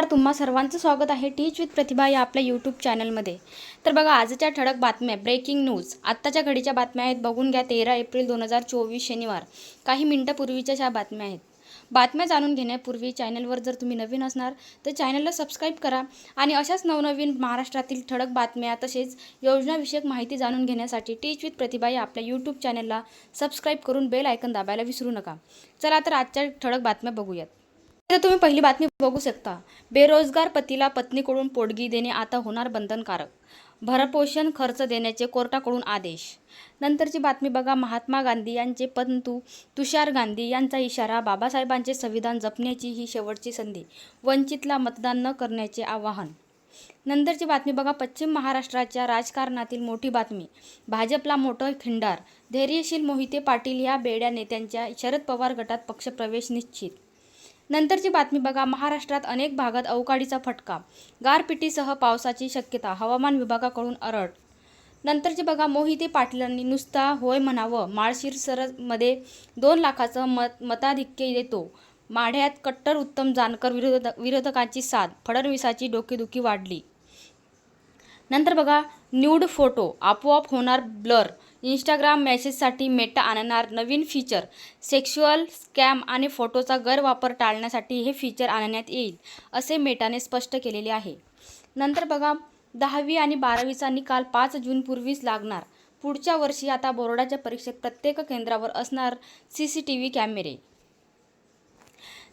नमस्कार तुम्हा सर्वांचं स्वागत आहे टीच विथ प्रतिभा या आपल्या यूट्यूब चॅनलमध्ये तर बघा आजच्या ठळक बातम्या ब्रेकिंग न्यूज आत्ताच्या घडीच्या बातम्या आहेत बघून घ्या तेरा एप्रिल दोन हजार चोवीस शनिवार. काही मिनटापूर्वीच्या ह्या बातम्या आहेत. बातम्या जाणून घेण्यापूर्वी चॅनलवर जर तुम्ही नवीन असणार तर चॅनलला सबस्क्राईब करा आणि अशाच नवनवीन महाराष्ट्रातील ठळक बातम्या तसेच योजनाविषयक माहिती जाणून घेण्यासाठी टीच विथ प्रतिभा या आपल्या यूट्यूब चॅनलला सबस्क्राईब करून बेल आयकन दाबायला विसरू नका. चला तर आजच्या ठळक बातम्या बघूयात. तर तुम्ही पहिली बातमी बघू शकता. बेरोजगार पतीला पत्नीकडून पोटगी देणे आता होणार बंधनकारक. भरपोषण खर्च देण्याचे कोर्टाकडून आदेश. नंतरची बातमी बघा. महात्मा गांधी यांचे पंतू तुषार गांधी यांचा इशारा बाबासाहेबांचे संविधान जपण्याची ही शेवटची संधी वंचितला मतदान न करण्याचे आवाहन. नंतरची बातमी बघा. पश्चिम महाराष्ट्राच्या राजकारणातील मोठी बातमी. भाजपला मोठं खिंडार. धैर्यशील मोहिते पाटील या बेड्या नेत्यांच्या शरद पवार गटात पक्षप्रवेश निश्चित नंतरची बातमी बघा. महाराष्ट्रात अनेक भागात अवकाळीचा फटका. गारपिटीसह पावसाची शक्यता. हवामान विभागाकडून अलर्ट. नंतरची बघा. मोहिते पाटलांनी नुसता होय म्हणावं. माळशिरसरमध्ये दोन लाखाचं मत मताधिक्य देतो माढ्यात कट्टर उत्तम जानकर विरोध विरोधकांची साथ. फडणवीसाची डोकेदुखी वाढली. नंतर बघा. Nude photo. आपोआप होणार ब्लर. इंस्टाग्राम मेसेजसाठी मेटा आणणार नवीन फीचर सेक्शुअल स्कॅम आणि फोटोचा गैरवापर टाळण्यासाठी हे फीचर आणण्यात येईल असे मेटाने स्पष्ट केलेले आहे. नंतर बघा दहावी आणि बारावीचा निकाल पाच जूनपूर्वीच लागणार. पुढच्या वर्षी आता बोर्डाच्या परीक्षेत प्रत्येक केंद्रावर असणार सी सी टी व्ही कॅमेरे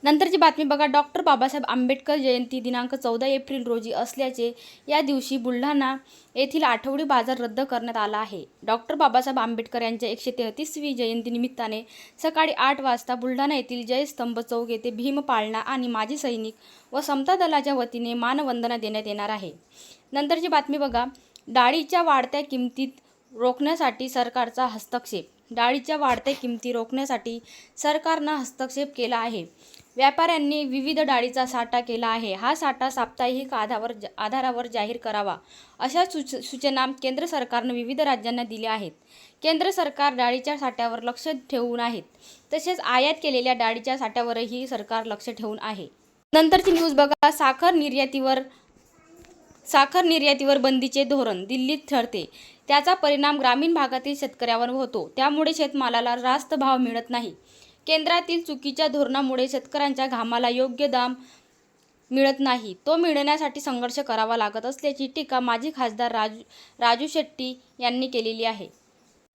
नंतरची बातमी बघा. डॉक्टर बाबासाहेब आंबेडकर जयंती दिनांक चौदा एप्रिल रोजी असल्याचे या दिवशी बुलढाणा येथील आठवडी बाजार रद्द करण्यात आला आहे. डॉक्टर बाबासाहेब आंबेडकर यांच्या एकशे तेहतीसवी जयंतीनिमित्ताने सकाळी आठ वाजता बुलढाणा येथील जयस्तंभ चौक येथे भीमपाळणा आणि माजी सैनिक व समता दलाच्या वतीने मानवंदना देण्यात येणार आहे. नंतरची बातमी बघा. डाळीच्या वाढत्या किमतीत रोखण्यासाठी सरकारचा हस्तक्षेप. डाळीच्या वाढत्या किमती रोखण्यासाठी सरकारनं हस्तक्षेप केला आहे. व्यापाऱ्यांनी विविध डाळीचा साठा केला आहे. हा साठा साप्ताहिक आधावर आधारावर जाहीर करावा अशा सुच सूचना केंद्र सरकारनं विविध राज्यांना दिल्या आहेत. केंद्र सरकार डाळीच्या साठ्यावर लक्ष ठेवून आहेत तसेच आयात केलेल्या डाळीच्या साठ्यावरही सरकार लक्ष ठेवून आहे. नंतरची न्यूज बघा. साखर निर्यातीवर साखर निर्यातीवर बंदीचे धोरण दिल्लीत ठरते. त्याचा परिणाम ग्रामीण भागातील शेतकऱ्यावर होतो. त्यामुळे शेतमालाला रास्त भाव मिळत नाही. केंद्रातील चुकीच्या धोरणामुळे शेतकऱ्यांच्या घामाला योग्य दाम मिळत नाही. तो मिळण्यासाठी संघर्ष करावा लागत असल्याची टीका माजी खासदार राजू राजू शेट्टी यांनी केलेली आहे.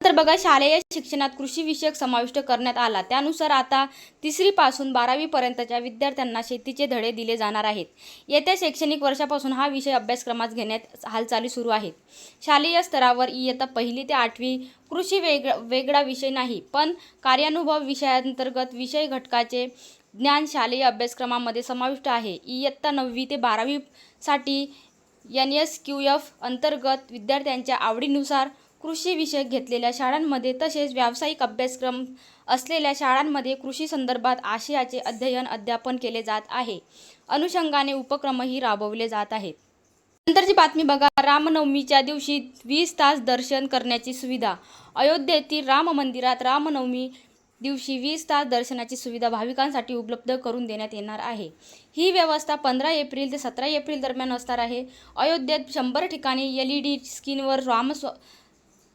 तर बघा शालेय शिक्षणात कृषी विषयक समाविष्ट करण्यात आला. त्यानुसार आता तिसरीपासून बारावीपर्यंतच्या विद्यार्थ्यांना शेतीचे धडे दिले जाणार आहेत. येत्या शैक्षणिक वर्षापासून हा विषय अभ्यासक्रमात घेण्यात हालचाली सुरू आहेत. शालेय स्तरावर इयत्ता पहिली ते आठवी कृषी वेग वेगळा विषय नाही पण कार्यानुभव विषयांतर्गत विषय घटकाचे ज्ञान शालेय अभ्यासक्रमामध्ये समाविष्ट आहे. इयत्ता नववी ते बारावीसाठी एन एस क्यू एफ अंतर्गत विद्यार्थ्यांच्या आवडीनुसार कृषीविषयक घेतलेल्या शाळांमध्ये तसेच व्यावसायिक अभ्यासक्रम असलेल्या शाळांमध्ये कृषी संदर्भात आशयाचे अध्ययन अध्यापन केले जात आहे. अनुषंगाने उपक्रमही राबवले जात आहेत. नंतरची बातमी बघा. रामनवमीच्या दिवशी वीस तास दर्शन करण्याची सुविधा. अयोध्येतील राम मंदिरात रामनवमी दिवशी वीस तास दर्शनाची सुविधा भाविकांसाठी उपलब्ध करून देण्यात येणार आहे. ही व्यवस्था पंधरा एप्रिल ते सतरा एप्रिल दरम्यान असणार आहे. अयोध्येत शंभर ठिकाणी एल ई डी स्क्रीनवर राम स्व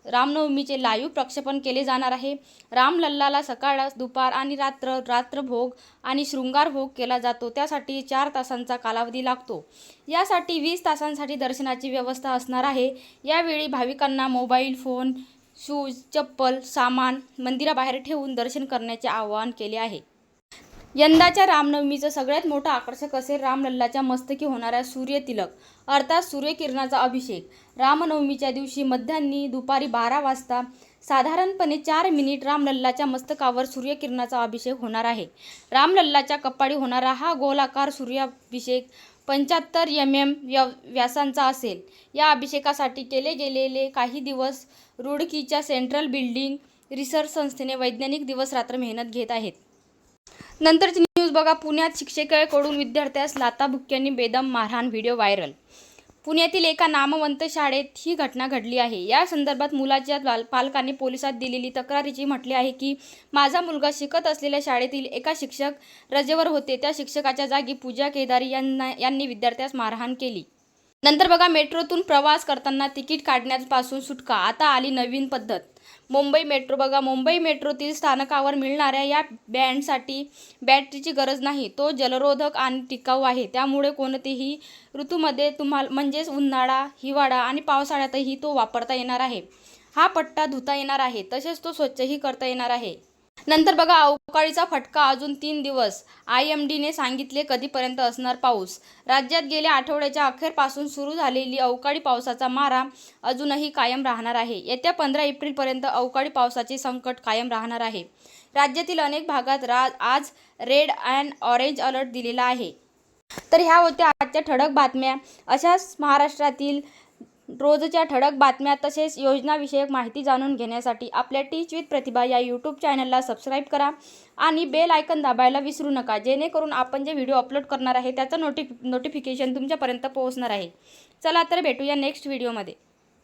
रामनवमीचे लाईव्ह प्रक्षेपण केले जाणार आहे. रामलल्लाला सकाळ दुपार आणि रात्र रात्रभोग आणि शृंगारभोग केला जातो. त्यासाठी चार तासांचा कालावधी लागतो. यासाठी वीस तासांसाठी दर्शनाची व्यवस्था असणार आहे. यावेळी भाविकांना मोबाईल फोन शूज चप्पल सामान मंदिराबाहेर ठेवून दर्शन करण्याचे आवाहन केले आहे. यंदाच्या रामनवमीचं सगळ्यात मोठं आकर्षक असेल रामलल्लाच्या मस्तकी होणाऱ्या सूर्यतिलक अर्थात सूर्यकिरणाचा अभिषेक. रामनवमीच्या दिवशी मध्यान्नी दुपारी बारा वाजता साधारणपणे चार मिनिट रामलल्लाच्या मस्तकावर सूर्यकिरणाचा अभिषेक होणार आहे. रामलल्लाच्या कपाळी होणारा हा गोलाकार सूर्याभिषेक पंच्याहत्तर एम एम व्यासांचा असेल. या अभिषेकासाठी केले गेलेले काही दिवस रुडकीच्या सेंट्रल बिल्डिंग रिसर्च संस्थेने वैज्ञानिक दिवस रात्र मेहनत घेत आहेत. नंतरची न्यूज बघा. पुण्यात शिक्षकाकडून विद्यार्थ्यास लाताबुक्क्यांनी बेदम मारहाण व्हिडिओ व्हायरल. पुण्यातील एका नामवंत शाळेत ही घटना घडली आहे. या संदर्भात मुलाच्या पाल- पालकांनी पोलिसात दिलेली तक्रारीची म्हटले आहे की माझा मुलगा शिकत असलेल्या शाळेतील एका शिक्षक रजेवर होते. त्या शिक्षकाच्या जागी पूजा केदारी यांना यांनी विद्यार्थ्यास मारहाण केली. नंतर बघा मेट्रोतून प्रवास करताना तिकीट काढण्यापासून सुटका. आता आली नवीन पद्धत. मुंबई मेट्रो बघा मुंबई मेट्रोतील स्थानकावर मिळणाऱ्या या बँडसाठी बॅटरीची गरज नाही. तो जलरोधक आणि टिकाऊ आहे. त्यामुळे कोणतेही ऋतूमध्ये तुम्हाला म्हणजेच उन्हाळा हिवाळा आणि पावसाळ्यातही तो वापरता येणार आहे. हा पट्टा धुता येणार आहे. तसेच तो स्वच्छही करता येणार आहे. नंतर बघा अवकाळीचा फटका अजून तीन दिवस. आय एम डीने सांगितले कधीपर्यंत असणार पाऊस? राज्यात गेल्या आठवड्याच्या अखेरपासून सुरू झालेली अवकाळी पावसाचा मारा अजूनही कायम राहणार आहे. येत्या पंधरा एप्रिलपर्यंत अवकाळी पावसाचे संकट कायम राहणार आहे. राज्यातील अनेक भागात रा आज रेड अँड ऑरेंज अलर्ट दिलेला आहे. तर ह्या होत्या आजच्या ठळक बातम्या. अशाच महाराष्ट्रातील रोजच्या ठळक बातम्या तसेच योजनाविषयक माहिती जाणून घेण्यासाठी आपल्या टीच विथ प्रतिभा या यूट्यूब चॅनलला सबस्क्राईब करा आणि बेल आयकन दाबायला विसरू नका जेणेकरून आपण जे व्हिडिओ अपलोड करणार आहे त्याचं नोटिफ नोटिफिकेशन तुमच्यापर्यंत पोहोचणार आहे. चला तर भेटूया नेक्स्ट व्हिडिओमध्ये